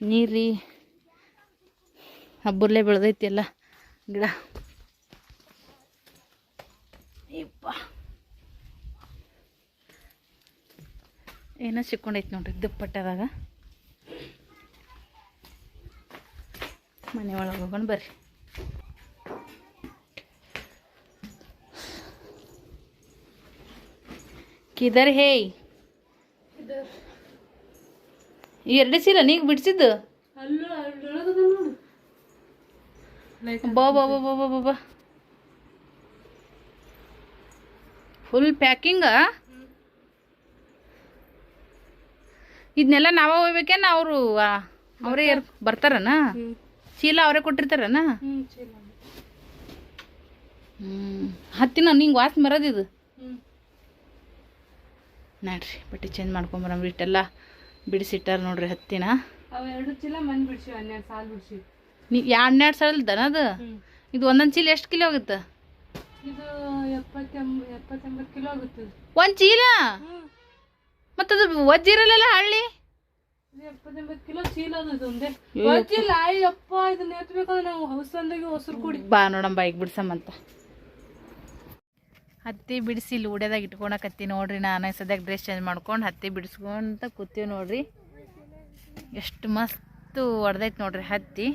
ನೀರು ಹಬ್ಬರ್ಲೆ ಬೆಳೆದೈತಿ ಎಲ್ಲ ಗಿಡ. ಯಪ್ಪ ಏನೋ ಸಿಕ್ಕೊಂಡೈತಿ ನೋಡ್ರಿ ದುಪ್ಪಟ್ಟದಾಗ. ಮನೆ ಒಳಗೆ ಹೋಗೋಣ ಬರ್ರಿ. ಕಿದರ್ ಹೇ? ಎರಡು ಚೀಲ ನೀಗ ಬಿಡ್ಸಿದ್ದು? ಬಾ ಬಾ ಬಾ ಬಾ ಬಾ ಬಾ ಬಾ. ಫುಲ್ ಪ್ಯಾಕಿಂಗ ಇದನ್ನೆಲ್ಲ ನಾವ ಹೋಗ್ಬೇಕೇನ ಅವರು ಅವರೇ ಬರ್ತಾರನ? ಚೀಲ ಅವರೇ ಕೊಟ್ಟಿರ್ತಾರನ? ಹ್ಮ್ ಹತ್ತಿನ ನಿಂಗೆ ವಾಸ್ ಮರದಿದು ನೋಡ್ರಿ ಬಟ್ಟೆ ಚೇಂಜ್ ಮಾಡ್ಕೊಂಬರಮ್ರಿ ಇಷ್ಟೆಲ್ಲ ಬಿಡಿಸಿಟ್ಟಾರ ನೋಡ್ರಿ ಹತ್ತಿನ. ಅವೆರಡು ಎರಡು ಚೀಲ ಮಂದಿ ಬಿಡ್ಸಿ ಹನ್ನೆರಡು ಸಾಲ ಬಿಡ್ಸಿ ನೀ ಹನ್ನೆರಡು ಸಾವಿರದನ ಅದು? ಇದು ಒಂದೊಂದು ಚೀಲ ಎಷ್ಟು ಕಿಲೋ ಆಗುತ್ತೆ? ಇದು ಎಪ್ಪತ್ತೆಂಬ ಎಪ್ಪತ್ತೆಂಬತ್ತು ಕಿಲೋ ಆಗುತ್ತೆ. ಒಂದು ಚೀಲ? ಮತ್ತದು ವಜ್ಜಿರಲ್ಲ ಹಳ್ಳಿ? ಬಾ ನೋಡಮ್ಮ ಬೈಕ್ ಬಿಡ್ಸಮ್ಮಂತ ಹತ್ತಿ ಬಿಡಿಸಿ ಇಲ್ಲಿ ಉಡ್ಯದಾಗ ಇಟ್ಕೊಳಕತ್ತಿ ನೋಡ್ರಿ ನಾನು ಸದ್ಯಕ್ಕೆ ಡ್ರೆಸ್ ಚೇಂಜ್ ಮಾಡ್ಕೊಂಡು ಹತ್ತಿ ಬಿಡಿಸ್ಕೊಂತ ಕೂತೀವಿ ನೋಡ್ರಿ. ಎಷ್ಟು ಮಸ್ತ್ ಹೊಡೆದೈತೆ ನೋಡ್ರಿ ಹತ್ತಿ.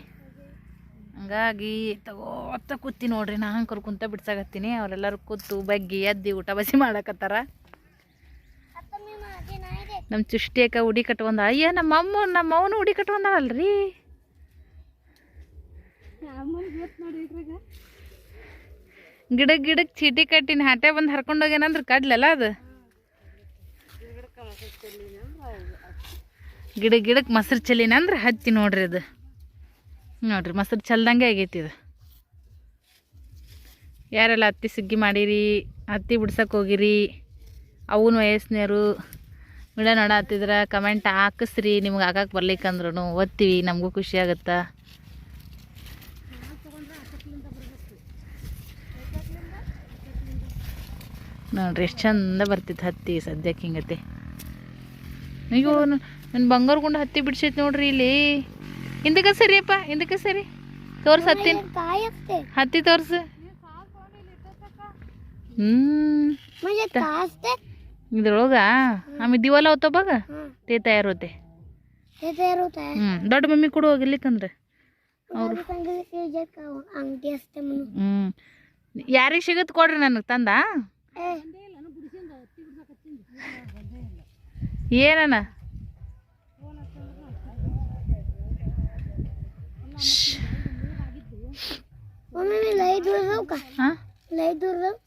ಹಂಗಾಗಿ ತಗೋತ ಕೂತಿ ನೋಡ್ರಿ ನಾನು ಕರ್ಕೊಂತ ಬಿಡ್ಸಾಕತ್ತೀನಿ. ಅವರೆಲ್ಲರೂ ಕೂತು ಬಗ್ಗಿ, ಎದ್ದಿ ಊಟ ಬಸಿ ಮಾಡಕತ್ತಾರ. ನಮ್ಮ ಚುಷ್ಟಿಯಕ್ಕ ಉಡಿ ಕಟ್ಕೊಂಡ ಅಯ್ಯ, ನಮ್ಮ ಅಮ್ಮ, ನಮ್ಮ ಅವನು ಉಡಿ ಕಟ್ಕೊಂಡವಲ್ರಿ ಗಿಡ ಗಿಡಕ್ಕೆ ಚೀಟಿ ಕಟ್ಟಿನ ಹಾಟೆ ಬಂದು ಹರ್ಕೊಂಡು ಹೋಗ್ಯಾನಂದ್ರೆ ಕಡ್ಲಲ್ಲ ಅದು. ಗಿಡ ಗಿಡಕ್ಕೆ ಮೊಸರು ಚೆಲ್ಲಿನಂದ್ರೆ ಹತ್ತಿ ನೋಡ್ರಿ ಅದು. ನೋಡ್ರಿ ಮೊಸರು ಚಲ್ದಂಗೆ ಆಗೈತಿ ಇದು. ಯಾರೆಲ್ಲ ಹತ್ತಿ ಸುಗ್ಗಿ ಮಾಡಿರಿ ಹತ್ತಿ ಬಿಡ್ಸಕ್ಕೆ ಹೋಗಿರಿ, ಅವನ ವಯಸ್ಸಿನವರು ವಿಡಿಯೋ ನೋಡತ್ತಿದ್ರೆ ಕಮೆಂಟ್ ಹಾಕಿಸ್ರಿ, ನಿಮ್ಗೆ ಹಾಕಕ್ಕೆ ಬರ್ಲಿಕ್ಕಂದ್ರೂ ಓದ್ತೀವಿ, ನಮಗೂ ಖುಷಿ ಆಗುತ್ತೆ? ನೋಡ್ರಿ, ಎಷ್ಟು ಚಂದ ಬರ್ತಿತ್ತು ಹತ್ತಿ ಸದ್ಯಕ್ಕೆ ಹಿಂಗತಿ. ಅಯ್ಯೋ ನನ್ನ ಬಂಗಾರ ಗುಂಡ ಹತ್ತಿ ಬಿಡ್ಸೈತಿ ನೋಡ್ರಿ ಇಲ್ಲಿ. ಹಿಂದಕ್ಕೆ ಸರಿಯಪ್ಪ ಹಿಂದಕ್ಕೆ ಸರಿ ತೋರ್ಸ ಹತ್ತಿ. ಹತ್ತಿ ತೋರ್ಸು. ಹ್ಮ್. ಇದ್ರೊಳಗ ಆಮೇಲೆ ದಿವಲ್ಲ ಹೋತ ಬಾಗ ತೇ ತಯಾರೋತೆ ಹ್ಮ್. ದೊಡ್ಡ ಮಮ್ಮಿ ಕೂಡ ಹೋಗಿರ್ಲಿಕ್ಕಂದ್ರೆ. ಅವ್ರು ಹ್ಮ್. ಯಾರಿಗೆ ಸಿಗತ್ ಕೊಡ್ರಿ ನನಗೆ ತಂದ? ಏನನ ಹಾ?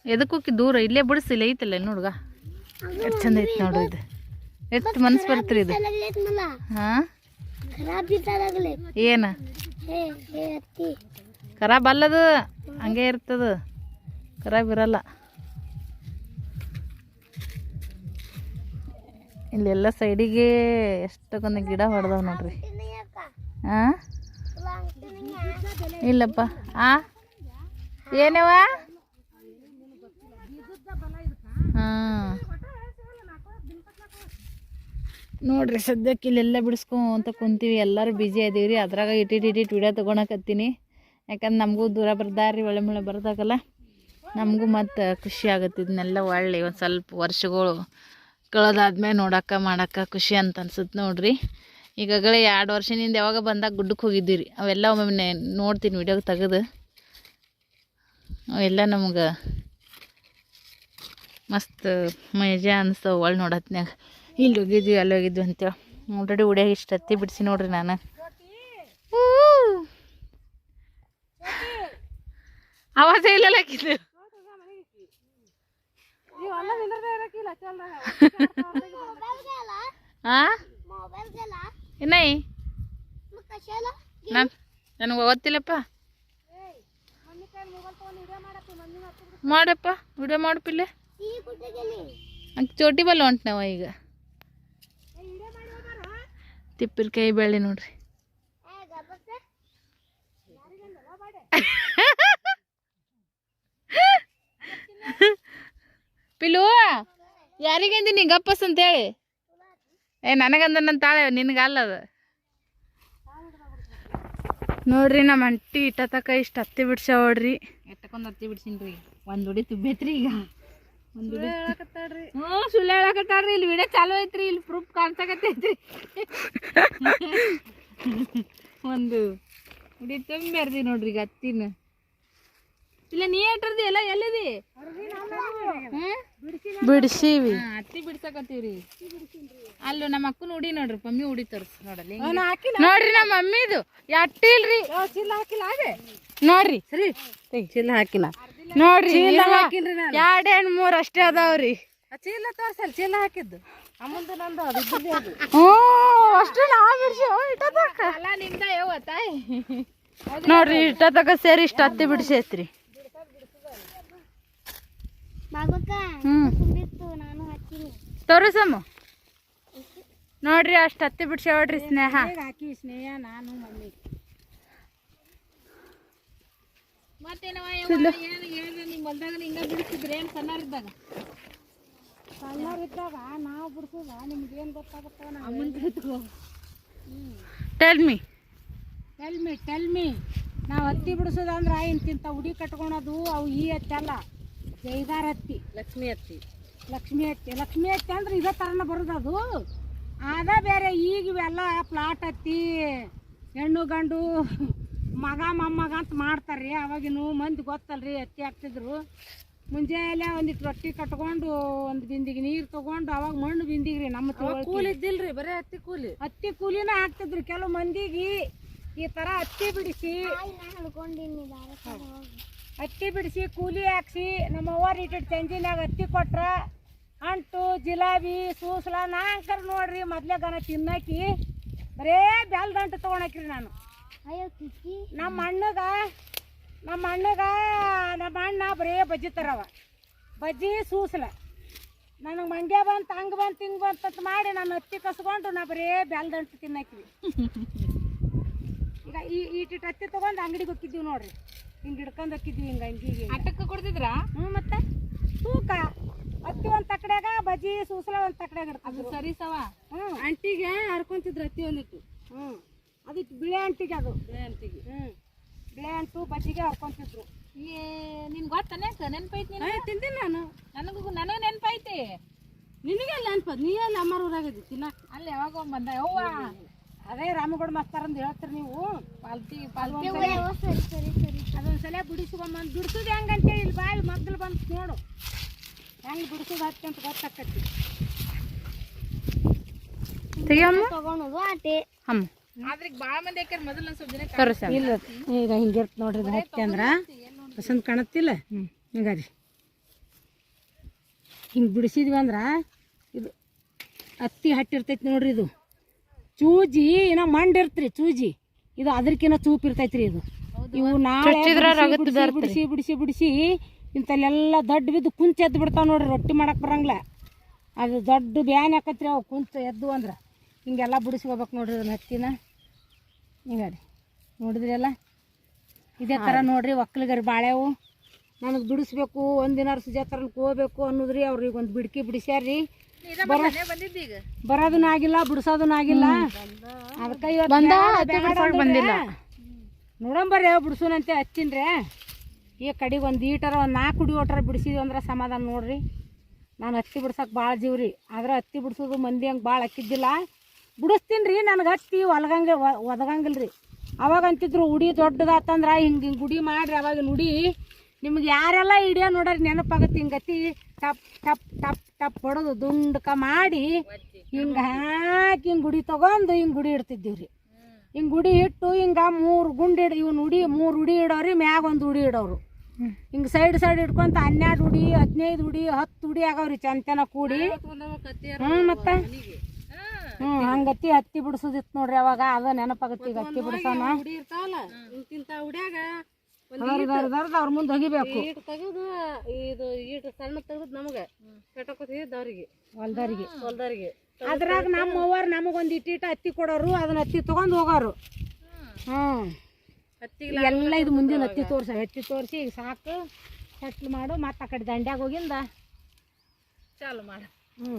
ಎದಕ್ಕೆ ಹೋಗಿ. ದೂರ? ಇಲ್ಲೇ ಬಿಡಿಸಿಲ್ಲ ಐತಲ್ಲ ಇನ್ನು ನೋಡ್ಗ ಎಷ್ಟು ಚಂದ ಐತಿ ನೋಡು ಇದು. ಎಷ್ಟು ಮನ್ಸು ಬರ್ತೀರಿ ಇದು? ಹಾ? ಏನ? ಖರಾಬ್ ಅಲ್ಲದು. ಹಂಗೆ ಇರ್ತದ. ಖರಾಬ್ ಇರಲ್ಲ. ಇಲ್ಲೆಲ್ಲ ಸೈಡಿಗೆ ಎಷ್ಟೊಂದು ಗಿಡ ಹೊಡೆದವ್ ನೋಡ್ರಿ. ಹಾ? ಇಲ್ಲಪ್ಪ. ಆ? ಏನವ? ನೋಡ್ರಿ, ಸದ್ಯಕ್ಕೆ ಇಲ್ಲೆಲ್ಲ ಬಿಡಿಸ್ಕೊಂತ ಕುಂತೀವಿ. ಎಲ್ಲರೂ ಬ್ಯುಸಿ ಅದೀವಿ ಅದ್ರಾಗ ಇಟ್ಟಿಟ್ಟು ಇಟ್ಟಿಟ್ಟು ವಿಡಿಯೋ ತೊಗೊಳಕತ್ತೀನಿ. ಯಾಕಂದ್ರೆ ನಮಗೂ ದೂರ ಬರ್ದಾರಿ ಒಳ್ಳೆ ಮಳೆ ಬರ್ದಾಗಲ್ಲ. ನಮಗೂ ಮತ್ತು ಖುಷಿ ಆಗುತ್ತೆ. ಇದನ್ನೆಲ್ಲ ಒಳ್ಳೆ ಒಂದು ಸ್ವಲ್ಪ ವರ್ಷಗಳು ಕಳೆದಾದ್ಮೇಲೆ ನೋಡಕ್ಕೆ ಮಾಡೋಕ್ಕ ಖುಷಿ ಅಂತ ಅನ್ಸುತ್ತೆ ನೋಡ್ರಿ. ಈಗಾಗಲೇ ಎರಡು ವರ್ಷದಿಂದ ಯಾವಾಗ ಬಂದಾಗ ಗುಡ್ಡಕ್ಕೆ ಹೋಗಿದ್ದೀರಿ? ಅವೆಲ್ಲ ಒಮ್ಮೊಮ್ಮೆ ನೋಡ್ತೀನಿ ವಿಡಿಯೋ ತೆಗೆದು. ಅವೆಲ್ಲ ನಮ್ಗೆ ಮಸ್ತ್ ಮಜಾ ಅನಿಸ್ತವೆ ಒಳ್ಳೆ ನೋಡತ್ನಾಗ ಇಲ್ಲಿ ಹೋಗಿದ್ವಿ, ಅಲ್ಲಿ ಹೋಗಿದ್ವಿ ಅಂತೇಳಿ ಆಲ್ರೆಡಿ ಉಡಿಯಾಗ ಇಷ್ಟು ಹತ್ತಿ ಬಿಡಿಸಿ ನೋಡ್ರಿ ನಾನು. ಆವಾಜ ಇಲ್ಲಲ್ಲ ಹಾಕಿದ್ದು ಆ? ಏನೈ ನಾನು ನನಗೆ ಓದ್ತಿಲ್ಲಪ್ಪ. ಮಾಡಪ್ಪ ವಿಡಿಯೋ ಮಾಡಪ್ಪಿಲ್ಲ ಚೋಟಿ ಬಲ್ಲ ಹೊಂಟ್ ನಾವು ಈಗ ತಿಪ್ಪಿನಕಾಯಿ ಬೆಳ್ಳಿ ನೋಡ್ರಿ. ಪಿಲು ಯಾರಿಗಂದಿ ನೀ ಗಪ್ಪಸ್ ಅಂತೇಳಿ? ಏ ನನಗಂದ ನನ್ನ ತಾಳೆ ನಿನಗಲ್ಲ ಅದು. ನೋಡ್ರಿ ನಮ್ಮ ಅಂಟಿ ಇಟ್ಟ ತಕ ಇಷ್ಟ ಹತ್ತಿ ಬಿಡ್ಸ್ಯಾವಡ್ರಿ ಎಟ್ಟಕೊಂದು ಹತ್ತಿ ಬಿಡ್ಸಿನ್ರಿ ಒಂದು ಉಡಿ ತುಂಬೈತ್ರಿ ಈಗ. ಒಂದು ಉಡಿ ಹ್ಞೂ ಸುಳ್ಳು ಹೇಳಕತ್ತಾಡ್ರಿ ಇಲ್ಲಿ ವಿಡಿಯೋ ಚಾಲು ಐತ್ರಿ ಇಲ್ಲಿ ಪ್ರೂಫ್ ಕಾಣ್ಸಕತ್ತೈತ್ರಿ. (laughs) (laughs) ಒಂದು ಉಡಿ ತುಂಬ್ಯಾರ್ರಿ ನೋಡ್ರಿ ಈಗ ಹತ್ತಿನ. ಇಲ್ಲ ನೀ ಎಟ್ರದಿ ಎಲ್ಲ ಎಲ್ಲಿದಿ? ಬಿಡ್ಸೀವಿ. ಹತ್ತಿ ಬಿಡ್ಸಕತ್ತೀವ್ರಿ. ಅಲ್ಲೂ ನಮ್ಮ ಅಕ್ಕನ ಉಡಿ ನೋಡ್ರಿ ಮಮ್ಮಿ ಉಡಿ ತೋರ್ಸ್ ನೋಡಲಿ ನೋಡ್ರಿ ನಮ್ಮ ಮಮ್ಮಿದು ಎಟ್ಟಿಲ್ರಿ ಚೀಲ ಹಾಕಿಲ್ಲ ಅದೇ ನೋಡ್ರಿ. ಸರಿ ಚೀಲ ಹಾಕಿಲ್ಲ ನೋಡ್ರಿ ಹಾಕಿಲ್ರಿ ನಾನು. ಎರಡ್ ಹೆಣ್ ಮೂರ್ ಅಷ್ಟೇ ಅದಾವ್ರಿ. ಚೀಲ ತೋರ್ಸಲ್ ಚೀಲ ಹಾಕಿದ್ದು. ಅಮ್ಮಂದು ನಂದು ಅದು ಹ್ಞೂ ಅಷ್ಟು ನಾ ಬಿಡಿಸಿ ಇಟ್ಟತಕ ಅಲ್ಲ ನಿಮ್ದ ಯಾವ ತಾಯಿ. ನೋಡ್ರಿ ಇಟ್ಟತಕ ಸೇರಿ ಇಷ್ಟ ಹತ್ತಿ ಬಿಡಿಸೈತ್ರಿ. ತೋರಿಸಮ್ಮ. ನೋಡ್ರಿ ಅಷ್ಟು ಹತ್ತಿ ಬಿಡ್ಸ್ಯಾವಡ್ರಿ ಸ್ನೇಹ. ಹಾಕಿ ಸ್ನೇಹ ನಾನು mummy. Tell me tell me tell me ನಾವು ಹತ್ತಿ ಬಿಡಿಸೋದಂದ್ರೆ ಇಂತಿಂತ ಉಡಿ ಕಟ್ಕೊಳದು ಅವು ಈ ಹತ್ತಿ ಅಲ್ಲ ಜೈದಾರ್ ಹತ್ತಿ ಲಕ್ಷ್ಮಿ ಹತ್ತಿ ಲಕ್ಷ್ಮಿ ಹತ್ತಿ ಲಕ್ಷ್ಮಿ ಹತ್ತಿ ಅಂದ್ರೆ ಇದೇ ಥರನ ಬರೋದು ಅದು. ಅದ ಬೇರೆ ಈಗ ಇವೆಲ್ಲ ಪ್ಲಾಟ್ ಹತ್ತಿ ಹೆಣ್ಣು ಗಂಡು ಮಗ ಮೊಮ್ಮಗ ಅಂತ ಮಾಡ್ತಾರ್ರಿ. ಅವಾಗಿನ ಮಂದಿ ಗೊತ್ತಲ್ರಿ ಹತ್ತಿ ಹಾಕ್ತಿದ್ರು. ಮುಂಜಾನೆ ಒಂದಿಟ್ಟು ರೊಟ್ಟಿ ಕಟ್ಕೊಂಡು ಒಂದು ಬಿಂದಿಗೆ ನೀರು ತಗೊಂಡು ಅವಾಗ ಮಣ್ಣು ಬಿಂದಿಗ್ರಿ ನಮ್ಮ ಕೂಲಿ ಇದ್ದಿಲ್ರಿ ಬರೀ ಹತ್ತಿ ಕೂಲಿ. ಹತ್ತಿ ಕೂಲಿನ ಹಾಕ್ತಿದ್ರು. ಕೆಲವು ಮಂದಿಗೆ ಈ ತರ ಹತ್ತಿ ಬಿಡಿಸಿ. ಹತ್ತಿ ಬಿಡಿಸಿ ಕೂಲಿ ಹಾಕ್ಸಿ ನಮ್ಮ ಅವ್ವ ಇಟ್ಟಿಟ್ಟು ಚಂಜಿನಾಗ ಹತ್ತಿ ಕೊಟ್ರ ಅಂಟು ಜಿಲಾಬಿ ಸೂಸ್ಲ ನಾಂಕರ್ ನೋಡ್ರಿ ಮೊದ್ಲೇ ಗನ ತಿನ್ನಕಿ ಬರೇ ಬೆಲ್ದಂಟು ತೊಗೊಳಕ್ರಿ ನಾನು. ನಮ್ಮ ಅಣ್ಣಗ ನಮ್ಮ ಅಣ್ಣಗ ನಮ್ಮ ಅಣ್ಣ ಬರೇ ಬಜ್ಜಿ ತರವ. ಬಜ್ಜಿ ಸೂಸ್ಲ. ನನಗೆ ಮಂಡ್ಯ ಬಂತು ಹಂಗೆ ಬಂತು ಹಿಂಗೆ ಬಂತು ಮಾಡಿ ನಾನು ಹತ್ತಿ ಕಸ್ಕೊಂಡು ನಾ ಬರೇ ಬೆಲ್ದಂಟು ತಿನ್ನಕ್ರಿ (laughs) ಈಗ ಈ ಈಟಿಟ್ಟು ಹತ್ತಿ ತಗೊಂಡು ಅಂಗಡಿಗೆ ಹೋಗಿದ್ದೀವಿ ನೋಡ್ರಿ. ಹಿಂಗೆ ಹಿಡ್ಕೊಂಡು ಹೋಗಿದ್ವಿ ಹಿಂಗೆ ಅಂಗಿಗೆ. ಅಟ್ಟಕ್ಕೆ ಕೊಡ್ತಿದ್ರ? ಹ್ಞೂ ಮತ್ತೆ ತೂಕ. ಹತ್ತಿ ಒಂದು ತಕಡ್ಯಾಗ ಬಜಿ ಸೂಸಲ ಒಂದು ತಕಡ್ಯಾಗ ಇಡ್ತಿದ್ರು. ಸರಿ ಸವ? ಹ್ಞೂ ಅಂಟಿಗೆ ಹರ್ಕೊಂತಿದ್ರು ಅತ್ತಿ ಒಂದಿಟ್ಟು. ಹ್ಞೂ ಅದಕ್ಕೆ ಬಿಳೆ ಅಂಟಿಗೆ ಅದು. ಬಿಳೆ ಅಂಟಿಗೆ. ಹ್ಞೂ ಬಿಳೆ ಅಂಟು ಬಜ್ಜಿಗೆ ಹರ್ಕೊಂತಿದ್ರು. ಏ ನಿನ್ ಗೊತ್ತನೇ ನೆನ್ಪೈತಿ ನೀನು ತಿಂತೀನಿ ನಾನು. ನನಗೂ ನನಗೆ ನೆನಪೈತಿ. ನಿನಗೆ ಅನ್ಪದ್ ನೀ ಎಲ್ಲ ಅಮ್ಮರ ಊರಾಗಿದ್ದಿ ತಿನ್ನಕ್ಕೆ ಅಲ್ಲಿ ಯಾವಾಗ ಬಂದ. ಯವ್ವ? ಅದೇ ರಾಮಗೌಡ ಮಾಸ್ತಾರ ಅಂತ ಹೇಳ್ತೀರಿ ನೀವು? ಪಾಲ್ತಿ ಪಾಲ್ತಿ ಅದೊಂದ್ಸಲ ಬಿಡಿಸ್ಕೊಂಬಂದು ಬಿಡಿಸೋದು ಹೆಂಗಂತೇಳಿ ಇಲ್ಲಿ ಬಾಯಿ ಮಗ್ಲು ಬಂತು ನೋಡು. ಹೆಂಗೆ ಬಿಡಿಸೋದು ಹತ್ತಿ ಅಂತ ಗೊತ್ತಾಕತಿ ತೆಗಿಯಮ್ಮ? ತಗೊಳೋದು ಆಟೆ. ಹಮ್ಮ ಆದ್ರೆ ಈಗ ಭಾಳ ಮಂದಿ ಯಾಕೆ ಮೊದಲು ಸ್ವಲ್ಪ ದಿನ ತೋರಿಸ ಇಲ್ಲ ಈಗ ಹಿಂಗಿರ್ತ ನೋಡ್ರಿ ಇದು ಹತ್ತಿ ಅಂದ್ರೆ. ಪಸಂದ್ ಕಾಣತ್ತಿಲ್ಲ? ಹಿಂಗ ರೀ ಹಿಂಗೆ ಬಿಡಿಸಿದ್ವಿ ಅಂದ್ರೆ ಇದು ಹತ್ತಿ ಹಟ್ಟಿರ್ತೈತಿ ನೋಡ್ರಿ ಇದು. ಚೂಜಿ ಏನೋ ಮಂಡ್ ಇರ್ತ್ರಿ ಚೂಜಿ. ಇದು ಅದಕ್ಕಿನ್ನ ಚೂಪ್ ಇರ್ತೈತ್ರಿ ಇದು. ಇವು ನಾಳೆ ಬಿಡಿಸಿ, ಬಿಡಿಸಿ ಬಿಡಿಸಿ ಬಿಡಿಸಿ ಇಂಥಲ್ಲೆಲ್ಲ ದೊಡ್ಡ ಬಿದ್ದು ಕುಂಚ ಎದ್ದು ಬಿಡ್ತಾವ ನೋಡ್ರಿ ರೊಟ್ಟಿ ಮಾಡಕ್ ಬರಂಗಿಲ್ಲ. ಅದು ದೊಡ್ಡ ಬ್ಯಾನ್ ಹಾಕತ್ರಿ ಅವು ಕುಂಚ ಎದ್ದು ಅಂದ್ರೆ. ಹಿಂಗೆಲ್ಲ ಬಿಡಿಸ್ಕೋಬೇಕು ನೋಡ್ರಿ ಅದನ್ನ ಹತ್ತಿನ ಹಿಂಗೆ ರೀ ನೋಡಿದ್ರಲ್ಲ ಇದೇ ಥರ ನೋಡ್ರಿ ಒಕ್ಕಲಿಗರಿ ಬಾಳೆವು ನನಗೆ ಬಿಡಿಸ್ಬೇಕು ಒಂದಿನಾರು ಸುಜಾತರನ್ಗೆ ಹೋಗ್ಬೇಕು ಅನ್ನೋದ್ರಿ ಅವ್ರಿಗೆ ಒಂದು ಬಿಡ್ಕಿ ಬಿಡಿಸ್ಯಾರ್ರಿ. ಬರೋದನ್ನ ಆಗಿಲ್ಲ ಬಿಡಿಸೋದನ್ನ ಆಗಿಲ್ಲ. ಅದಕ್ಕೆ ಇವತ್ತು ಬಂದಿಲ್ಲ. ನೋಡಂಬರ್ರಿ ಬಿಡಿಸೋನಂತೆ ಹಚ್ಚಿನ್ರೆ. ಈ ಕಡೆಗೆ ಒಂದು ಈಟರ ಒಂದು ನಾಲ್ಕು ಹುಡಿ ಓಟರ ಬಿಡಿಸಿದ್ವಿ ಅಂದ್ರೆ ಸಮಾಧಾನ ನೋಡ್ರಿ. ನಾನು ಹತ್ತಿ ಬಿಡ್ಸಕ್ಕೆ ಭಾಳ ಜೀವ್ರಿ. ಆದ್ರೆ ಹತ್ತಿ ಬಿಡಿಸೋದು ಮಂದಿ ಹಂಗೆ ಭಾಳ ಹಾಕಿದ್ದಿಲ್ಲ ಬಿಡಿಸ್ತೀನಿ ರೀ ನನಗೆ ಹತ್ತಿ ಒಲಗಂಗೆ ಒದಗಂಗಿಲ್ಲ ರೀ ಅವಾಗ ಅಂತಿದ್ರು ಉಡಿ ದೊಡ್ಡದಾತಂದ್ರೆ ಹಿಂಗೆ ಹಿಂಗೆ ಗುಡಿ ಮಾಡ್ರಿ ಅವಾಗ ನುಡಿ. ನಿಮ್ಗೆ ಯಾರೆಲ್ಲ ಹಿಡಿಯೋ ನೋಡ್ರಿ ನೆನಪಾಗತ್ತೆ ಹಿಂಗತಿ ಹತ್ತಿ ಟಪ್ ಟಪ್ ಟಪ್ ಟಪ್ ಹೊಡೆದು ದುಂಡಕ ಮಾಡಿ ಹಿಂಗೆ ಹಾಕಿ ಹಿಂಗೆ ಗುಡಿ ತೊಗೊಂಡು ಹಿಂಗೆ ಗುಡಿ ಇಡ್ತಿದ್ದೀವಿ ರೀ ಹಿಂಗೆ ಗುಡಿ ಇಟ್ಟು ಹಿಂಗೆ ಮೂರು ಗುಂಡಿ ಇಡ ಇವ್ನು ಉಡಿ ಮೂರು ಉಡಿ ಇಡೋರಿ ಮ್ಯಾಗ ಒಂದು ಉಡಿ ಇಡೋರು. ಹಿಂಗೆ ಸೈಡ್ ಸೈಡ್ ಇಟ್ಕೊಂತ ಹನ್ನೆರಡು ಉಡಿ ಹದಿನೈದು ಉಡಿ ಹತ್ತು ಉಡಿ ಆಗವ್ರಿ ಚಂತನ ಕೂಡಿ. ಹ್ಞೂ ಮತ್ತೆ? ಹ್ಞೂ ಹಂಗತ್ತಿ ಹತ್ತಿ. ಬಿಡಿಸೋದಿತ್ತು ನೋಡ್ರಿ ಅವಾಗ ಅದ ನೆನಪಾಗತ್ತಿ ಈಗ ಹತ್ತಿ ಬಿಡಿಸೋಣ ಅವ್ರ ಮುಂದೆ ಒಗಿಬೇಕು ಈಟ್ ತೆಗೆದು ಇದು ಈಟ್ ಸಣ್ಣ ತೆಗೆದು ನಮಗೆ ಕಟ್ಟಕೋತಿದ್ದು ಅವ್ರಿಗೆ. ಹೊಲ್ದರಿಗೆ. ಹೊಲ್ದವ್ರಿಗೆ ಅದ್ರಾಗ ನಮ್ಮ ಅವ್ವಾರು ನಮಗೊಂದು ಇಟ್ಟಿಟ್ಟು ಹತ್ತಿ ಕೊಡೋರು ಅದನ್ನ ಹತ್ತಿ ತಗೊಂಡ್ ಹೋಗೋರು. ಹ್ಞೂ ಹತ್ತಿಗೆ ಎಲ್ಲ ಇದು ಮುಂದಿನ ಹತ್ತಿ ತೋರ್ಸ ಹತ್ತಿ ತೋರಿಸಿ ಈಗ ಸಾಕು. ಸೆಟ್ಲ್ ಮಾಡು ಮತ್ತೆ ಆ ಕಡೆ ದಂಡ್ಯಾಗ ಹೋಗಿಂದ. ಚಾಲು ಮಾಡು. ಹ್ಞೂ